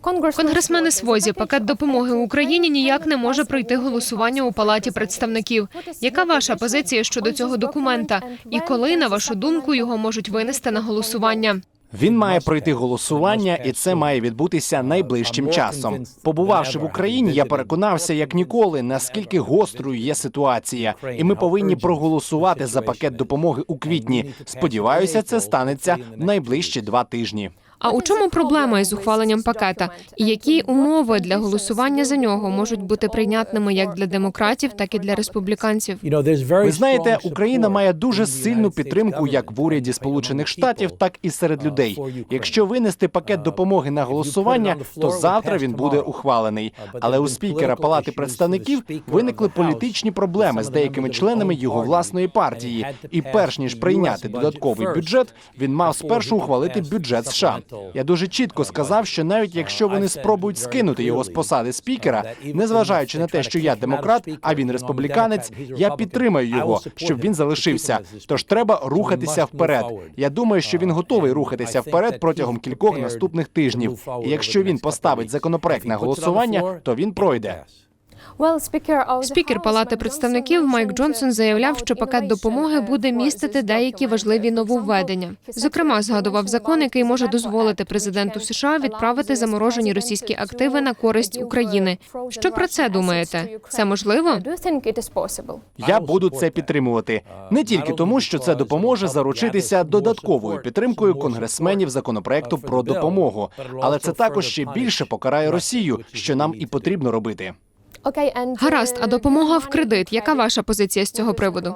Конгресмени Свозі, пакет допомоги Україні ніяк не може пройти голосування у палаті представників. Яка ваша позиція щодо цього документа? І коли, на вашу думку, його можуть винести на голосування? Він має пройти голосування, і це має відбутися найближчим часом. Побувавши в Україні, я переконався як ніколи, наскільки гострою є ситуація, і ми повинні проголосувати за пакет допомоги у квітні. Сподіваюся, це станеться в найближчі два тижні. А у чому проблема із ухваленням пакета? І які умови для голосування за нього можуть бути прийнятними як для демократів, так і для республіканців? Ви знаєте, Україна має дуже сильну підтримку як в уряді Сполучених Штатів, так і серед людей. Якщо винести пакет допомоги на голосування, то завтра він буде ухвалений. Але у спікера Палати представників виникли політичні проблеми з деякими членами його власної партії. І перш ніж прийняти додатковий бюджет, він мав спершу ухвалити бюджет США. Я дуже чітко сказав, що навіть якщо вони спробують скинути його з посади спікера, незважаючи на те, що я демократ, а він республіканець, я підтримаю його, щоб він залишився. Тож треба рухатися вперед. Я думаю, що він готовий рухатися вперед протягом кількох наступних тижнів. І якщо він поставить законопроект на голосування, то він пройде. Спікер Палати представників Майк Джонсон заявляв, що пакет допомоги буде містити деякі важливі нововведення. Зокрема, згадував закон, який може дозволити президенту США відправити заморожені російські активи на користь України. Що про це думаєте? Це можливо? Я буду це підтримувати не тільки тому, що це допоможе заручитися додатковою підтримкою конгресменів законопроекту про допомогу, але це також ще більше покарає Росію, що нам і потрібно робити. Гаразд, а допомога в кредит. Яка ваша позиція з цього приводу?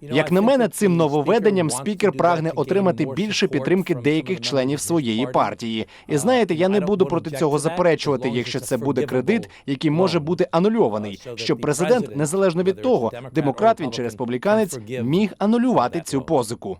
Як на мене, цим нововведенням спікер прагне отримати більше підтримки деяких членів своєї партії. І знаєте, я не буду проти цього заперечувати, якщо це буде кредит, який може бути анульований, щоб президент, незалежно від того, демократ він чи республіканець, міг анулювати цю позику.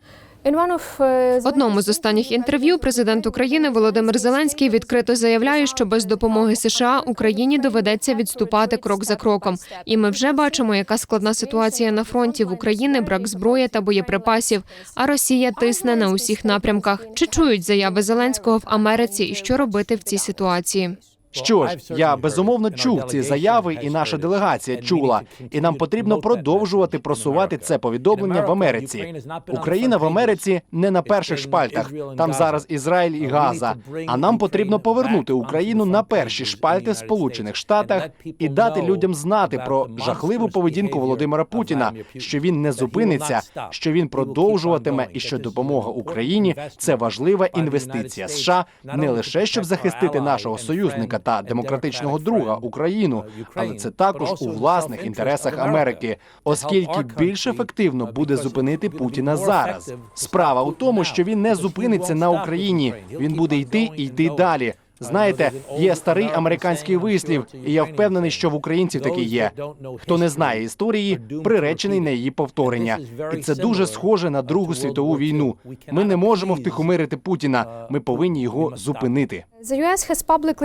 В одному з останніх інтерв'ю президент України Володимир Зеленський відкрито заявляє, що без допомоги США Україні доведеться відступати крок за кроком. І ми вже бачимо, яка складна ситуація на фронті в Україні, брак зброї та боєприпасів. А Росія тисне на усіх напрямках. Чи чують заяви Зеленського в Америці і що робити в цій ситуації? Що ж, я безумовно чув ці заяви, і наша делегація чула. І нам потрібно продовжувати просувати це повідомлення в Америці. Україна в Америці не на перших шпальтах. Там зараз Ізраїль і Газа. А нам потрібно повернути Україну на перші шпальти в Сполучених Штатах і дати людям знати про жахливу поведінку Володимира Путіна, що він не зупиниться, що він продовжуватиме, і що допомога Україні це важлива інвестиція США не лише щоб захистити нашого союзника та демократичного друга Україну, але це також у власних інтересах Америки, оскільки більш ефективно буде зупинити Путіна зараз. Справа у тому, що він не зупиниться на Україні. Він буде йти і йти далі. Знаєте, є старий американський вислів, і я впевнений, що в українців такий є. Хто не знає історії, приречений на її повторення, і це дуже схоже на Другу світову війну. Ми не можемо втихомирити Путіна. Ми повинні його зупинити.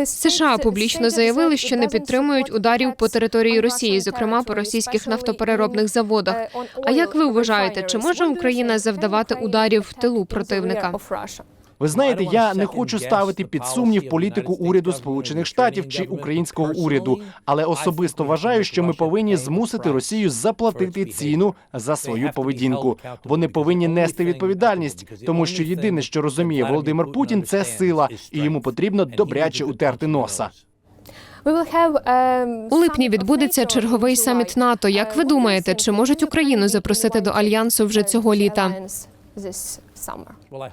США публічно заявили, що не підтримують ударів по території Росії, зокрема по російських нафтопереробних заводах. А як ви вважаєте, чи може Україна завдавати ударів в тилу противника? Ви знаєте, я не хочу ставити під сумнів політику уряду Сполучених Штатів чи українського уряду, але особисто вважаю, що ми повинні змусити Росію заплатити ціну за свою поведінку. Вони повинні нести відповідальність, тому що єдине, що розуміє Володимир Путін, це сила, і йому потрібно добряче утерти носа. У липні відбудеться черговий саміт НАТО. Як ви думаєте, чи можуть Україну запросити до альянсу вже цього літа?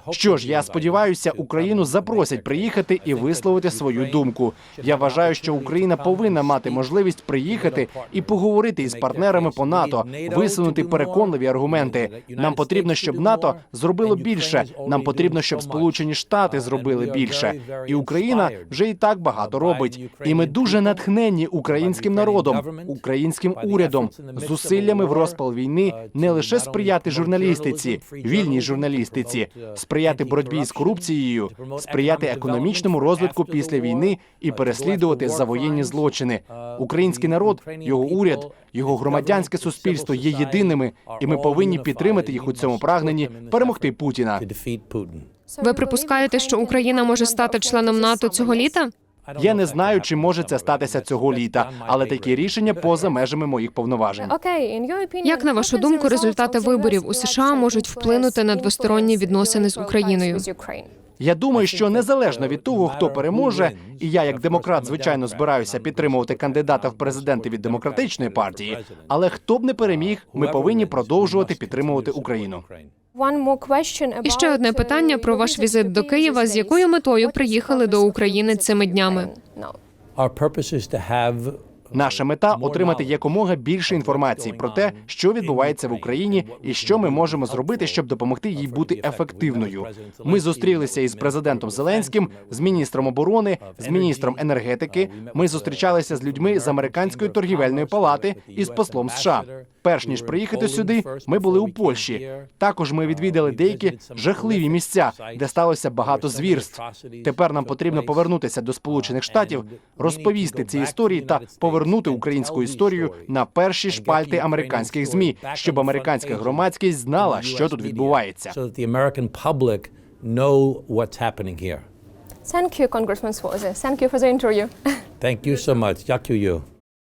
Що ж, я сподіваюся, Україну запросять приїхати і висловити свою думку. Я вважаю, що Україна повинна мати можливість приїхати і поговорити із партнерами по НАТО, висунути переконливі аргументи. Нам потрібно, щоб НАТО зробило більше. Нам потрібно, щоб Сполучені Штати зробили більше. І Україна вже і так багато робить. І ми дуже натхненні українським народом, українським урядом, зусиллями в розпал війни не лише сприяти журналістиці, вільній журналістиці, сприяти боротьбі з корупцією, сприяти економічному розвитку після війни і переслідувати завоєнні злочини. Український народ, його уряд, його громадянське суспільство є єдиними, і ми повинні підтримати їх у цьому прагненні перемогти Путіна. Ви припускаєте, що Україна може стати членом НАТО цього літа? Я не знаю, чи може це статися цього літа, але такі рішення поза межами моїх повноважень. Як на вашу думку, результати виборів у США можуть вплинути на двосторонні відносини з Україною? Я думаю, що незалежно від того, хто переможе, і я, як демократ, звичайно, збираюся підтримувати кандидата в президенти від демократичної партії. Але хто б не переміг, ми повинні продовжувати підтримувати Україну. І ще одне питання про ваш візит до Києва. З якою метою приїхали до України цими днями? Наша мета отримати якомога більше інформації про те, що відбувається в Україні, і що ми можемо зробити, щоб допомогти їй бути ефективною. Ми зустрілися із президентом Зеленським, з міністром оборони, з міністром енергетики. Ми зустрічалися з людьми з американської торгівельної палати і з послом США. Перш ніж приїхати сюди, ми були у Польщі. Також ми відвідали деякі жахливі місця, де сталося багато звірств. Тепер нам потрібно повернутися до Сполучених Штатів, розповісти ці історії та повернути українську історію на перші шпальти американських змі, щоб американська громадськість знала, що тут відбувається. know what's happening here. Thank you, Congressman Swazi. Thank you for the interview. Thank you so much. Дякую.